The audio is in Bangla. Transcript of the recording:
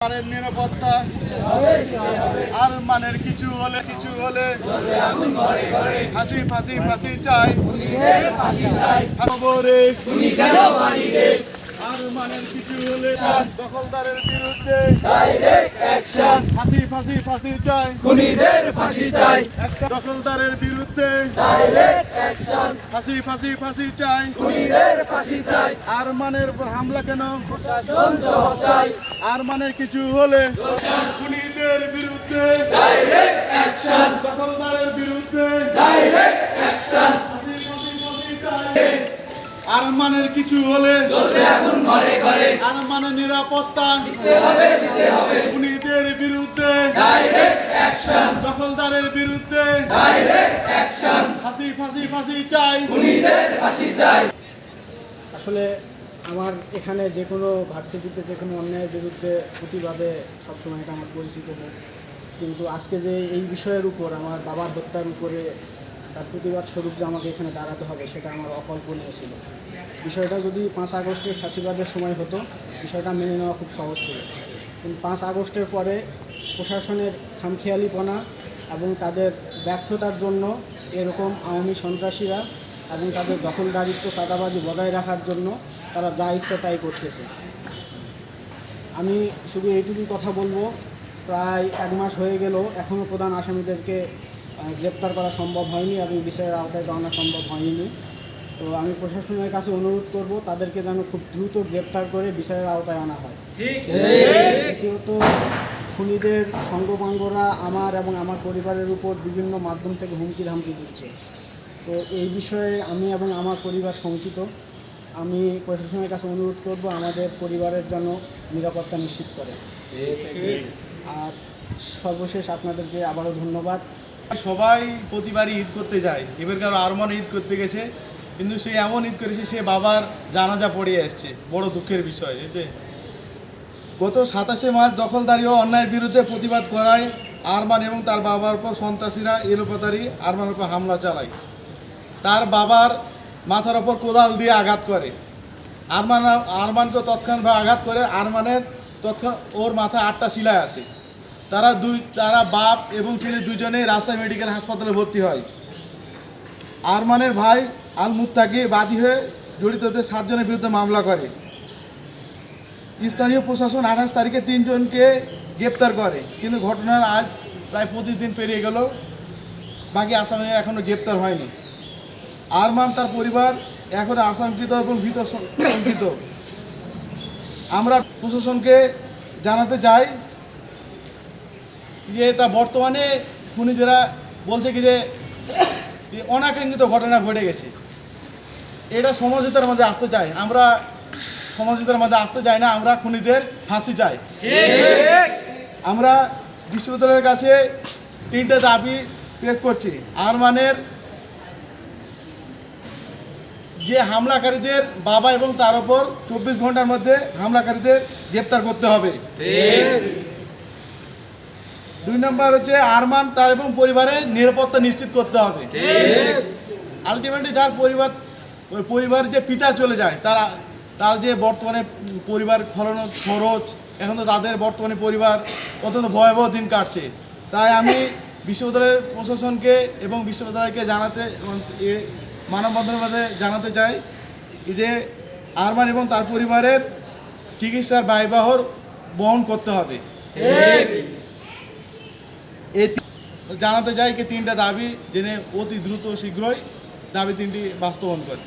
আরের নিরাপত্তা। আর মানের কিছু হলে কিছু হলে ফাঁসি ফাঁসি ফাঁসি চাই। খবরে আর মানের কিছু হলে দখলদারের বিরুদ্ধে ফাঁসি ফাঁসি চাই। খুনিদের ফাঁসি চাই। দখলদারের বিরুদ্ধে ফাঁসি ফাঁসি ফাঁসি চাই। খুনিদের ফাঁসি চাই। আর মানের উপর হামলা কেন? প্রশাসন জবাব চাই। আর মানের কিছু হলে খুনিদের বিরুদ্ধে দখলদারের বিরুদ্ধে ডাইরেক্ট অ্যাকশন ফাঁসি, ফাঁসি, ফাঁসি চাই। আর মানের কিছু হলে আগুন ঘরে ঘরে। আর মানের নিরাপত্তা দিতে হবে দিতে হবে। বিরুদ্ধে। ডাইরেক্ট অ্যাকশন দখলদারের বিরুদ্ধে। ডাইরেক্ট অ্যাকশন ফাঁসি ফাঁসি ফাঁসি চাই। খুনিদের ফাঁসি চাই। আসলে আমার এখানে যে কোনো ভার্সিটিতে যে কোনো অন্যায়ের বিরুদ্ধে প্রতিবাদে সবসময় এটা আমার পরিচিত হোক কিন্তু আজকে যে এই বিষয়ের উপর আমার বাবার হত্যার উপরে তার প্রতিবাদ স্বরূপ যে আমাকে এখানে দাঁড়াতে হবে সেটা আমার অকল্পনীয় ছিল। বিষয়টা যদি পাঁচ আগস্টের ফাঁসিবাদের সময় হতো বিষয়টা মেনে নেওয়া খুব সহজ ছিল। পাঁচ আগস্টের পরে প্রশাসনের খামখেয়ালিপনা এবং তাদের ব্যর্থতার জন্য এরকম আওয়ামী সন্ত্রাসীরা এবং তাদের দখলদারিত্ব চাঁদাবাজি বজায় রাখার জন্য তারা যা ইচ্ছে তাই করতেছে। আমি শুধু এইটুকুই কথা বলব, প্রায় এক মাস হয়ে গেল এখনও প্রধান আসামিদেরকে গ্রেপ্তার করা সম্ভব হয়নি এবং বিচারের আওতায় আনা সম্ভব হয়নি। তো আমি প্রশাসনের কাছে অনুরোধ করব তাদেরকে যেন খুব দ্রুত গ্রেপ্তার করে বিচারের আওতায় আনা হয়। দ্বিতীয়ত খুনিদের সঙ্গপাঙ্গরা আমার এবং আমার পরিবারের উপর বিভিন্ন মাধ্যম থেকে হুমকি ধামকি দিচ্ছে। তো এই বিষয়ে আমি এবং আমার পরিবার শঙ্কিত। আমি প্রশাসনের কাছে অনুরোধ করব আমাদের পরিবারের যেন নিরাপত্তা নিশ্চিত করে। আর সর্বশেষ আপনাদেরকে আবারও ধন্যবাদ। সবাই প্রতিবারই ঈদ করতে যায়। এবার কারও আরমান ঈদ করতে গেছে। কিন্তু সে এমন ঈদ করেছে, সে বাবার জানাজা পড়ে আসছে বড় দুঃখের বিষয়, এই যে। গত সাতাশে মার্চ দখলদারি ও অন্যায়ের বিরুদ্ধে প্রতিবাদ করায় আরমান এবং তার বাবার উপর সন্ত্রাসীরা এলোপাতারি আরমানের উপর হামলা চালায়। তার বাবার মাথার ওপর কোদাল দিয়ে আঘাত করে। আরমান আরমানকে তৎক্ষণাৎভাবে আঘাত করে, আরমানের তৎক্ষণ ওর মাথায় আটটা শিলায় আসে। তারা দুই, তারা বাপ এবং ছেলে দুজনেই রাজশাহী মেডিকেল হাসপাতালে ভর্তি হয়। আরমানের ভাই আল মুত্তাকি বাদী হয়ে জড়িতদের সাতজনের বিরুদ্ধে মামলা করে। স্থানীয় প্রশাসন আঠাশ তারিখে তিনজনকে গ্রেপ্তার করে, কিন্তু ঘটনার আজ প্রায় পঁচিশ দিন পেরিয়ে গেল। বাকি আসামি এখনও গ্রেপ্তার হয়নি। আরমান তার পরিবার এখন আশঙ্কিত এবং ভীত শঙ্কিত। আমরা প্রশাসনকে জানাতে চাই যে তা বর্তমানে খুনিদেরা বলছে কি যে অনাকাঙ্ক্ষিত ঘটনা ঘটে গেছে। এটা সমঝোতার মধ্যে আসতে চাই। আমরা সমঝোতার মধ্যে আসতে চাই না, আমরা খুনিদের ফাঁসি চাই। আমরা বিশ্ববিদ্যালয়ের কাছে তিনটে দাবি পেশ করছি। আর আরমানের যে হামলাকারীদের বাবা এবং তার উপর চব্বিশ ঘণ্টার মধ্যে হামলাকারীদের গ্রেপ্তার করতে হবে। দুই নম্বর হচ্ছে আরমান তার এবং পরিবারের নিরাপত্তা নিশ্চিত করতে হবে। আলটিমেটলি যার পরিবার ওই পরিবার যে পিতা চলে যায় তারা তার যে বর্তমানে পরিবার খরচ খরচ এখন তো তাদের বর্তমানে পরিবার অত্যন্ত ভয়াবহ দিন কাটছে। তাই আমি বিশ্ববিদ্যালয়ের প্রশাসনকে এবং বিশ্ববিদ্যালয়কে জানাতে মানববন্ধনের মধ্যে জানাতে চাই যে আরমান এবং তার পরিবারের চিকিৎসার ব্যয়বহর বহন করতে হবে। জানাতে চাই যে তিনটা দাবি জেনে অতি দ্রুত শীঘ্রই দাবি তিনটি বাস্তবায়ন করে।